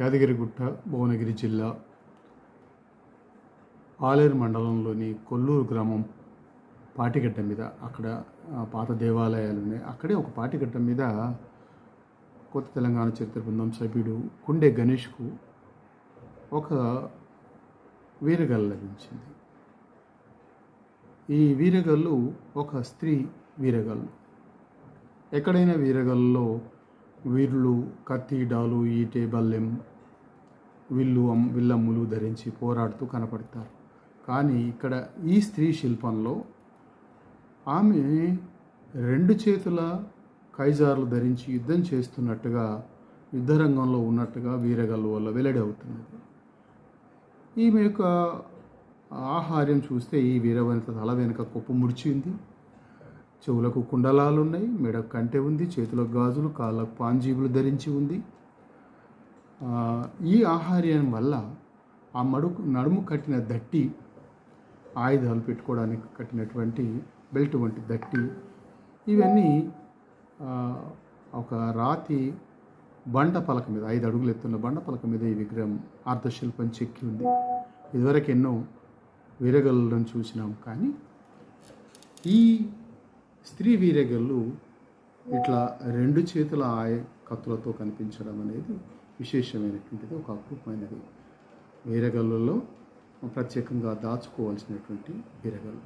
యాదగిరిగుట్ట భువనగిరి జిల్లా ఆలేరు మండలంలోని కొల్లూరు గ్రామం పాటిగడ్డ మీద అక్కడ పాత దేవాలయాలు ఉన్నాయి అక్కడే ఒక పాటిగడ్డ మీద కొత్త తెలంగాణ చరిత్ర బృందం సభ్యుడు కుండే గణేష్కు ఒక వీరగల్ లభించింది. ఈ వీరగల్లు ఒక స్త్రీ వీరగల్లు. ఎక్కడైనా వీరగల్లో వీరులు కత్తి డాలు ఈటె బల్లెం విల్లు విల్లమ్ములు ధరించి పోరాడుతూ కనపడతారు. కానీ ఇక్కడ ఈ స్త్రీ శిల్పంలో ఆమె రెండు చేతుల కైజార్లు ధరించి యుద్ధం చేస్తున్నట్టుగా యుద్ధరంగంలో ఉన్నట్టుగా వీరగల్లు వల్ల వెల్లడి అవుతున్నది. ఈమె యొక్క ఆహార్యం చూస్తే ఈ వీరవనిత తల వెనుక కుప్పు ముడిచింది. చెవులకు కుండలాలు ఉన్నాయి మెడకు కంటె ఉంది చేతులకు గాజులు కాళ్ళకు పాంజీబులు ధరించి ఉంది. ఈ ఆహార్యం వల్ల ఆ మడుకు నడుము కట్టిన దట్టి ఆయుధాలు పెట్టుకోవడానికి కట్టినటువంటి బెల్ట్ వంటి దట్టి ఇవన్నీ ఒక రాతి బండ పలక మీద ఐదు అడుగులు ఎత్తున్న బండ పలక మీద ఈ విగ్రహం అర్ధశిల్పం చెక్కి ఉంది. ఇదివరకు ఎన్నో వీరగల్లను చూసినాం కానీ ఈ స్త్రీ వీరగల్లు ఇట్లా రెండు చేతుల ఆయ కత్తులతో కనిపించడం అనేది విశేషమైనటువంటిది ఒక అపరూపమైనది వీరగల్లులో ప్రత్యేకంగా దాచుకోవాల్సినటువంటి వీరగల్లు